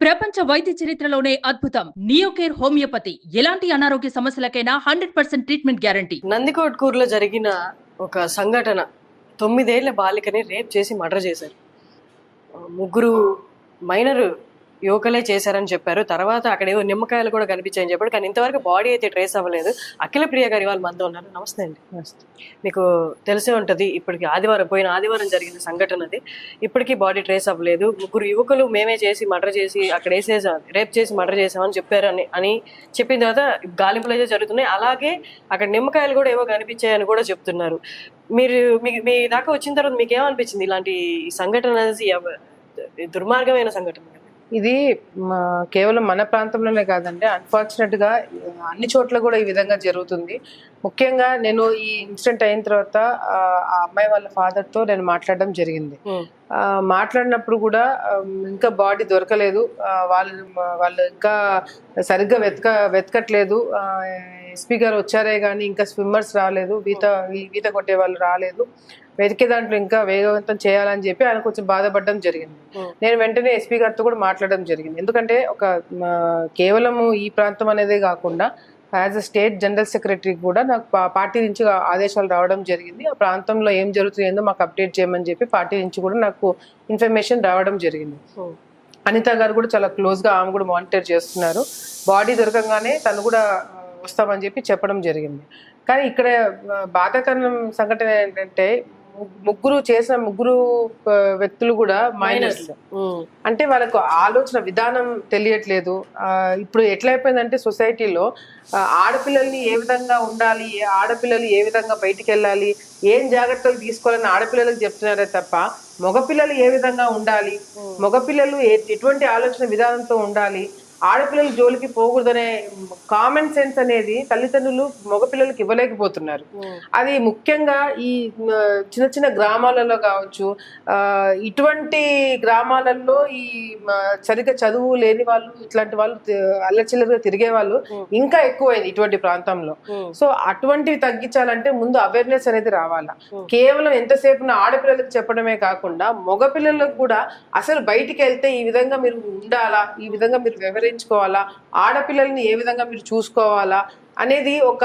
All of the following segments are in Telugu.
ప్రపంచ వైద్య చరిత్రలోనే అద్భుతం. Neocare homeopathy. ఎలాంటి అనారోగ్య సమస్యలకైనా హండ్రెడ్ పర్సెంట్ ట్రీట్మెంట్ గ్యారంటీ. నందికోట్కూరులో జరిగిన ఒక సంఘటన. తొమ్మిదేళ్ళ బాలికని రేప్ చేసి మర్డర్ చేశారు. ముగ్గురు మైనర్ యువకులే చేశారని చెప్పారు. తర్వాత అక్కడ ఏవో నిమ్మకాయలు కూడా కనిపించాయని చెప్పారు కానీ ఇంతవరకు బాడీ అయితే ట్రేస్ అవ్వలేదు. అఖిల ప్రియ గారి వాళ్ళు మనతో ఉన్నారు. నమస్తే అండి. మీకు తెలిసే ఉంటుంది ఇప్పటికి ఆదివారం పోయిన ఆదివారం జరిగిన సంఘటన అది. ఇప్పటికీ బాడీ ట్రేస్ అవ్వలేదు. ముగ్గురు యువకులు మేమే చేసి మర్డర్ చేసి అక్కడ వేసేసాం రేప్ చేసి మర్డర్ చేసామని చెప్పారు అని అని చెప్పిన తర్వాత గాలింపులు అయితే జరుగుతున్నాయి. అలాగే అక్కడ నిమ్మకాయలు కూడా ఏవో కనిపించాయని కూడా చెప్తున్నారు. మీరు మీ మీ దాకా వచ్చిన తర్వాత మీకు ఏమనిపించింది ఇలాంటి సంఘటన అనేది దుర్మార్గమైన సంఘటన. ఇది కేవలం మన ప్రాంతంలోనే కాదండి. అన్ఫార్చునేట్గా అన్ని చోట్ల కూడా ఈ విధంగా జరుగుతుంది. ముఖ్యంగా నేను ఈ ఇన్సిడెంట్ అయిన తర్వాత ఆ అమ్మాయి వాళ్ళ ఫాదర్తో నేను మాట్లాడడం జరిగింది. మాట్లాడినప్పుడు కూడా ఇంకా బాడీ దొరకలేదు. వాళ్ళు వాళ్ళు ఇంకా సరిగ్గా వెతక వెతకట్లేదు. ఎస్పీ గారు వచ్చారే కానీ ఇంకా స్విమ్మర్స్ రాలేదు ఈత ఈత కొట్టే వాళ్ళు రాలేదు. వెతికే దాంట్లో ఇంకా వేగవంతం చేయాలని చెప్పి ఆయన కొంచెం బాధపడడం జరిగింది. నేను వెంటనే ఎస్పీ గారితో కూడా మాట్లాడడం జరిగింది. ఎందుకంటే ఒక కేవలము ఈ ప్రాంతం అనేదే కాకుండా as a state general secretary కూడా నాకు పార్టీ నుంచి ఆదేశాలు రావడం జరిగింది. ఆ ప్రాంతంలో ఏం జరుగుతుందో మాకు అప్డేట్ చేయమని చెప్పి పార్టీ నుంచి కూడా నాకు ఇన్ఫర్మేషన్ రావడం జరిగింది. అనిత గారు కూడా చాలా క్లోజ్గా ఆమె కూడా మానిటర్ చేస్తున్నారు. బాడీ దొరకంగానే తను కూడా వస్తామని చెప్పి చెప్పడం జరిగింది. కానీ ఇక్కడ ఆ, బాధాకరం సంఘటన ఏంటంటే ముగ్గురు చేసిన ముగ్గురు వ్యక్తులు కూడా మైనర్స్. ఉమ్, అంటే వాళ్ళకు ఆలోచన విధానం తెలియట్లేదు. ఇప్పుడు ఎట్లయిపోయిందంటే సొసైటీలో ఆడపిల్లల్ని ఏ విధంగా ఉండాలి ఆడపిల్లలు ఏ విధంగా బయటికి వెళ్ళాలి ఏం జాగ్రత్తలు తీసుకోవాలని ఆడపిల్లలకు చెప్తున్నారే తప్ప మగపిల్లలు ఏ విధంగా ఉండాలి మగపిల్లలు ఎటువంటి ఆలోచన విధానంతో ఉండాలి ఆడపిల్లలు జోలికి పోకూడదనే కామన్ సెన్స్ అనేది తల్లిదండ్రులు మగపిల్లలకి ఇవ్వలేకపోతున్నారు. అది ముఖ్యంగా ఈ చిన్న చిన్న గ్రామాలలో కావచ్చు ఇటువంటి గ్రామాలలో ఈ సరిగ్గా చదువు లేని వాళ్ళు ఇట్లాంటి వాళ్ళు అల్లచిల్లరగా తిరిగే వాళ్ళు ఇంకా ఎక్కువైంది ఇటువంటి ప్రాంతంలో. సో అటువంటివి తగ్గించాలంటే ముందు అవేర్నెస్ అనేది రావాలా. కేవలం ఎంతసేపు ఆడపిల్లలకు చెప్పడమే కాకుండా మగపిల్లలకు కూడా అసలు బయటికి వెళ్తే ఈ విధంగా మీరు ఉండాలా ఈ విధంగా మీరు వివరించుకోవాలా ఆడపిల్లల్ని ఏ విధంగా మీరు చూసుకోవాలా? అనేది ఒక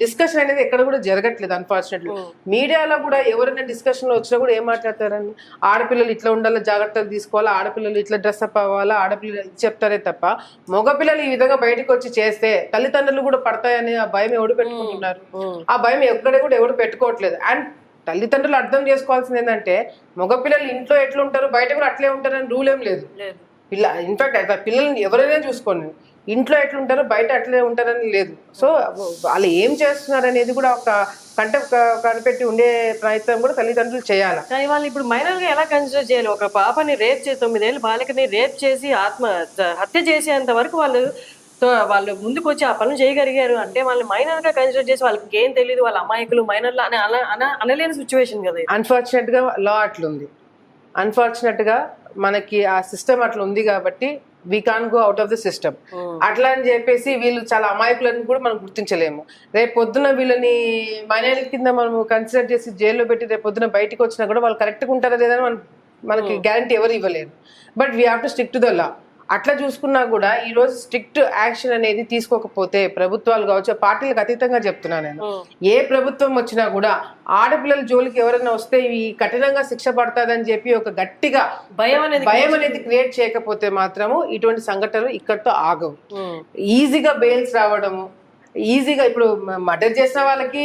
డిస్కషన్ అనేది ఎక్కడ కూడా జరగట్లేదు అన్ఫార్చునేట్లీ మీడియాలో కూడా ఎవరైనా డిస్కషన్లో వచ్చినా కూడా ఏం మాట్లాడతారని ఆడపిల్లలు ఇట్లా ఉండాలా జాగ్రత్తలు తీసుకోవాలా? ఆడపిల్లలు ఇట్లా డ్రెస్అప్ అవ్వాలా? ఆడపిల్లలు చెప్తారే తప్ప మగపిల్లలు ఈ విధంగా బయటకు వచ్చి చేస్తే తల్లిదండ్రులు కూడా పడతాయని ఆ భయం ఎవడు పెట్టుకుంటున్నారు? ఆ భయం ఎక్కడ కూడా ఎవడు పెట్టుకోవట్లేదు. అండ్ తల్లిదండ్రులు అర్థం చేసుకోవాల్సింది ఏంటంటే మగపిల్లలు ఇంట్లో ఎట్లుంటారు బయట కూడా అట్లే ఉంటారని రూల్ ఏం లేదు. పిల్ల ఇన్ఫాక్ట్ పిల్లల్ని ఎవరైనా చూసుకోండి. ఇంట్లో ఎట్లుంటారో బయట అట్లే ఉంటారని లేదు. సో వాళ్ళు ఏం చేస్తున్నారు అనేది కూడా ఒక కంట కనిపెట్టి ఉండే ప్రయత్నం కూడా తల్లిదండ్రులు చేయాలి. కానీ వాళ్ళు ఇప్పుడు మైనర్గా ఎలా కన్సిడర్ చేయాలి? ఒక పాపని రేప్ చేసి తొమ్మిదేళ్ళ బాలికని రేప్ చేసి ఆత్మ హత్య చేసేంత వరకు వాళ్ళు వాళ్ళు ముందుకు వచ్చి ఆ పనులు చేయగలిగారు. అంటే వాళ్ళని మైనర్గా కన్సిడర్ చేసి వాళ్ళకి ఏం తెలియదు వాళ్ళ అమాయకులు మైనర్లు అని అన అన- అనలేని సిచ్యువేషన్ కదా. అన్ఫార్చునేట్గా లా అట్లుంది. అన్ఫార్చునేట్గా మనకి ఆ సిస్టమ్ అట్లా ఉంది కాబట్టి we can go out of the system అట్లా అని చెప్పేసి వీళ్ళు చాలా అమాయకులని కూడా మనం గుర్తించలేము. రేపు పొద్దున వీళ్ళని మైనారిటీ కింద మనం కన్సిడర్ చేసి జైల్లో పెట్టి రేపు పొద్దున బయటకు వచ్చినా కూడా వాళ్ళు కరెక్ట్గా ఉంటారా లేదని మనం మనకి గ్యారంటీ ఎవరు ఇవ్వలేరు. But we have to stick to the law అట్లా చూసుకున్నా కూడా ఈ రోజు స్ట్రిక్ట్ యాక్షన్ అనేది తీసుకోకపోతే ప్రభుత్వాలు కావచ్చు పార్టీలకు అతీతంగా చెప్తున్నాను నేను. ఏ ప్రభుత్వం వచ్చినా కూడా ఆడపిల్లల జోలికి ఎవరైనా వస్తే ఈ కఠినంగా శిక్ష పడతాదని చెప్పి ఒక గట్టిగా భయం అనేది భయం అనేది క్రియేట్ చేయకపోతే మాత్రము ఇటువంటి సంఘటనలు ఇక్కడితో ఆగవు. ఈజీగా బెయిల్స్ రావడము ఈజీగా ఇప్పుడు మర్డర్ చేసిన వాళ్ళకి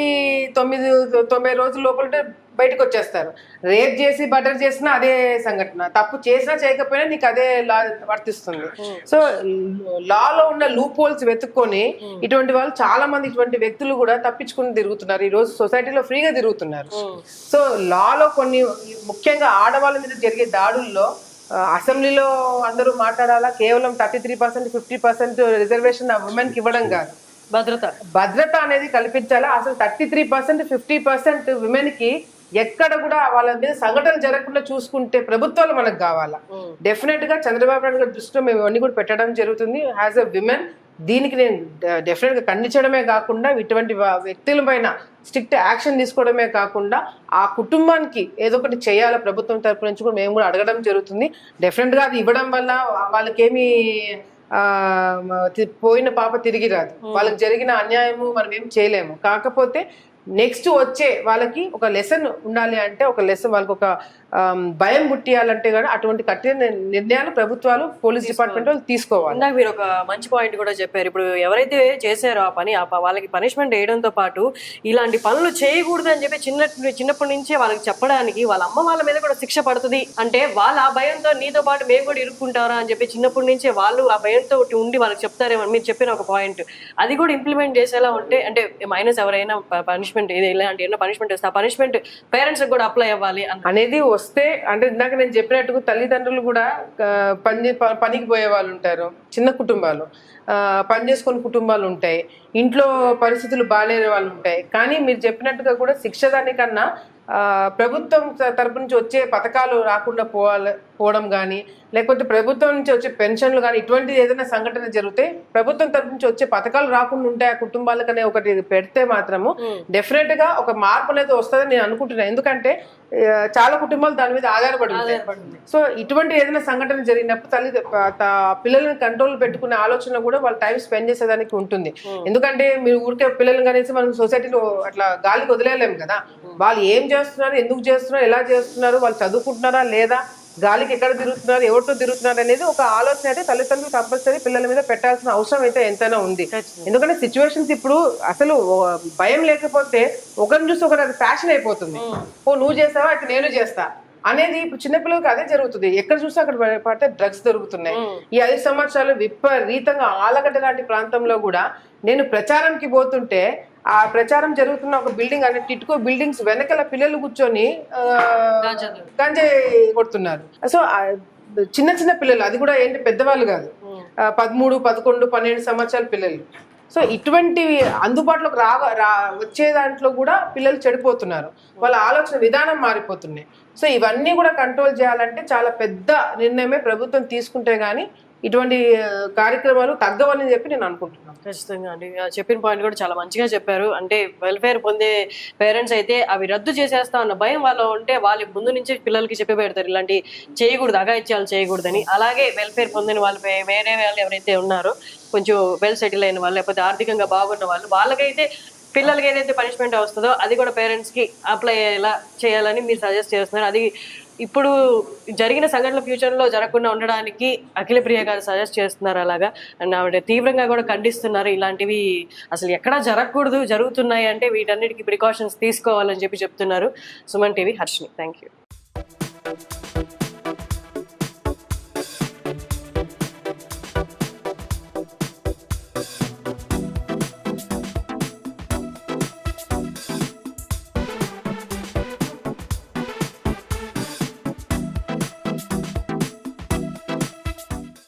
తొమ్మిది తొంభై రోజుల లోపల బయటకు వచ్చేస్తారు రేప్ చేసి మర్డర్ చేసినా అదే సంఘటన తప్పు చేసినా చేయకపోయినా నీకు అదే లా వర్తిస్తుంది సో లాలో ఉన్న లూప్ హోల్స్ వెతుక్కొని ఇటువంటి వాళ్ళు చాలా మంది ఇటువంటి వ్యక్తులు కూడా తప్పించుకుని తిరుగుతున్నారు ఈ రోజు సొసైటీలో ఫ్రీగా తిరుగుతున్నారు సో లాలో కొన్ని ముఖ్యంగా ఆడవాళ్ళ మీద జరిగే దాడుల్లో ఆ, అసెంబ్లీలో అందరూ మాట్లాడాలా కేవలం thirty three percent fifty percent reservation ఉమెన్కి ఇవ్వడం కాదు భద్రత. భద్రత అనేది కల్పించాలా? అసలు థర్టీ త్రీ పర్సెంట్ ఫిఫ్టీ పర్సెంట్కి ఎక్కడ కూడా వాళ్ళ మీద సంఘటన జరగకుండా చూసుకుంటే ప్రభుత్వాలు మనకు కావాలా? డెఫినెట్గా చంద్రబాబు నాయుడు గారి దృష్టిలో మేము అన్ని కూడా పెట్టడం జరుగుతుంది. యాజ్ అ విమెన్ దీనికి నేను డెఫినెట్గా ఖండించడమే కాకుండా ఇటువంటి వ్యక్తుల పైన స్ట్రిక్ట్ యాక్షన్ తీసుకోవడమే కాకుండా ఆ కుటుంబానికి ఏదో ఒకటి చేయాలి ప్రభుత్వం తరపు నుంచి కూడా మేము కూడా అడగడం జరుగుతుంది. డెఫినెట్గా అది ఇవ్వడం వల్ల వాళ్ళకేమి పోయిన పాప తిరిగి రాదు. వాళ్ళకి జరిగిన అన్యాయము మనం ఏం చేయలేము. కాకపోతే నెక్స్ట్ వచ్చే వాళ్ళకి ఒక లెసన్ ఉండాలి అంటే ఒక లెసన్ వాళ్ళకి ఒక భయం పుట్టియాలంటే కూడా అటువంటి కఠిన నిర్- నిర్ణయాలు ప్రభుత్వాలు పోలీస్ డిపార్ట్మెంట్ వాళ్ళు తీసుకోవాలి. ఇందాక మీరు ఒక మంచి పాయింట్ కూడా చెప్పారు. ఇప్పుడు ఎవరైతే చేశారో ఆ పని ఆ వాళ్ళకి పనిష్మెంట్ వేయడంతో పాటు ఇలాంటి పనులు చేయకూడదు అని చెప్పి చిన్న చిన్నప్పటి నుంచే వాళ్ళకి చెప్పడానికి వాళ్ళ అమ్మ వాళ్ళ మీద కూడా శిక్ష పడుతుంది అంటే వాళ్ళు ఆ భయంతో నీతో పాటు మేము కూడా ఇరుక్కుంటారా అని చెప్పి చిన్నప్పటి నుంచే వాళ్ళు ఆ భయంతో ఉండి వాళ్ళకి చెప్తారేమో మీరు చెప్పిన ఒక పాయింట్ అది కూడా ఇంప్లిమెంట్ చేసేలా ఉంటే అంటే మైనస్ ఎవరైనా పనిష్మెంట్ ఇది ఇలాంటి ఏమైనా పనిష్మెంట్ వస్తే ఆ పనిష్మెంట్ పేరెంట్స్ కూడా అప్లై అవ్వాలి అనేది వస్తే అంటే ఇందాక నేను చెప్పినట్టుగా తల్లిదండ్రులు కూడా పని పనికి పోయే వాళ్ళు ఉంటారు చిన్న కుటుంబాలు. పని చేసుకునే కుటుంబాలు ఉంటాయి. ఇంట్లో పరిస్థితులు బాగాలేని వాళ్ళు ఉంటాయి. కానీ మీరు చెప్పినట్టుగా కూడా శిక్ష దానికన్నా ప్రభుత్వం తరపు నుంచి వచ్చే పథకాలు రాకుండా పోవాలి పోవడం కానీ లేకపోతే ప్రభుత్వం నుంచి వచ్చే పెన్షన్లు కానీ ఇటువంటి ఏదైనా సంఘటన జరిగితే ప్రభుత్వం తరపు నుంచి వచ్చే పథకాలు రాకుండా ఉంటాయి ఆ కుటుంబాలకనే ఒకటి పెడితే మాత్రము డెఫినెట్గా ఒక మార్పు అనేది వస్తుందని నేను అనుకుంటున్నాను ఎందుకంటే చాలా కుటుంబాలు దాని మీద ఆధారపడి సో ఇటువంటి ఏదైనా సంఘటన జరిగినప్పుడు తల్లి పిల్లల్ని కంట్రోల్ పెట్టుకునే ఆలోచన కూడా వాళ్ళు టైం స్పెండ్ చేసేదానికి ఉంటుంది. ఎందుకంటే మీరు ఊరికే పిల్లల్ని కనేసి మనం సొసైటీలో అట్లా గాలికి వదిలేయలేము కదా. వాళ్ళు ఏం చేస్తున్నారు ఎందుకు చేస్తున్నారు ఎలా చేస్తున్నారు వాళ్ళు చదువుకుంటున్నారా లేదా గాలికి ఎక్కడ తిరుగుతున్నారు ఎవరితో తిరుగుతున్నారు అనేది ఒక ఆలోచన అయితే తల్లిదండ్రులు కంపల్సరీ పిల్లల మీద పెట్టాల్సిన అవసరం అయితే ఎంతైనా ఉంది. ఎందుకంటే సిచ్యువేషన్స్ ఇప్పుడు అసలు భయం లేకపోతే ఒకరిని చూసి ఒకరు అది ఫ్యాషన్ అయిపోతుంది. ఓ నువ్వు చేస్తావా? అయితే నేను చేస్తా. అనేది ఇప్పుడు చిన్నపిల్లలకి అదే జరుగుతుంది. ఎక్కడ చూస్తే అక్కడ పడితే డ్రగ్స్ దొరుకుతున్నాయి. ఈ ఐదు సంవత్సరాలు విపరీతంగా ఆలగడ్డ లాంటి ప్రాంతంలో కూడా నేను ప్రచారంకి పోతుంటే ఆ ప్రచారం జరుగుతున్న ఒక బిల్డింగ్ అంటే టిట్కో బిల్డింగ్స్ వెనకాల పిల్లలు కూర్చొని ఆ, గంజాయి కొడుతున్నారు. సో చిన్న చిన్న పిల్లలు అది కూడా ఏంటి పెద్దవాళ్ళు కాదు. పదమూడు పదకొండు పన్నెండు సంవత్సరాల పిల్లలు. సో ఇటువంటివి అందుబాటులోకి రా రా వచ్చే దాంట్లో కూడా పిల్లలు చెడిపోతున్నారు. వాళ్ళ ఆలోచన విధానం మారిపోతున్నాయి. సో ఇవన్నీ కూడా కంట్రోల్ చేయాలంటే చాలా పెద్ద నిర్ణయమే ప్రభుత్వం తీసుకుంటే కానీ ఇటువంటి కార్యక్రమాలు తగ్గవని చెప్పి నేను అనుకుంటున్నాను. ఖచ్చితంగా అండి. చెప్పిన పాయింట్ కూడా చాలా మంచిగా చెప్పారు. అంటే వెల్ఫేర్ పొందే పేరెంట్స్ అయితే అవి రద్దు చేసేస్తా అన్న భయం వాళ్ళు ఉంటే వాళ్ళు ముందు నుంచి పిల్లలకి చెప్పి పెడతారు. ఇలాంటి చేయకూడదు అగాయిత్యాలు చేయకూడదని. అలాగే వెల్ఫేర్ పొందిన వాళ్ళు వేరే వాళ్ళు ఎవరైతే ఉన్నారో కొంచెం వెల్ సెటిల్ అయిన వాళ్ళు లేకపోతే ఆర్థికంగా బాగున్న వాళ్ళు వాళ్ళకైతే పిల్లలకి ఏదైతే పనిష్మెంట్ వస్తుందో అది కూడా పేరెంట్స్కి అప్లై అయ్యేలా చేయాలని మీరు సజెస్ట్ చేస్తున్నారు. అది ఇప్పుడు జరిగిన సంఘటనలు ఫ్యూచర్లో జరగకుండా ఉండడానికి అఖిల ప్రియ గారు సజెస్ట్ చేస్తున్నారు అలాగా. అండ్ ఆవిడ తీవ్రంగా కూడా ఖండిస్తున్నారు ఇలాంటివి అసలు ఎక్కడా జరగకూడదు జరుగుతున్నాయి అంటే వీటన్నిటికీ ప్రికాషన్స్ తీసుకోవాలని చెప్పి చెప్తున్నారు Suman TV Harshini thank you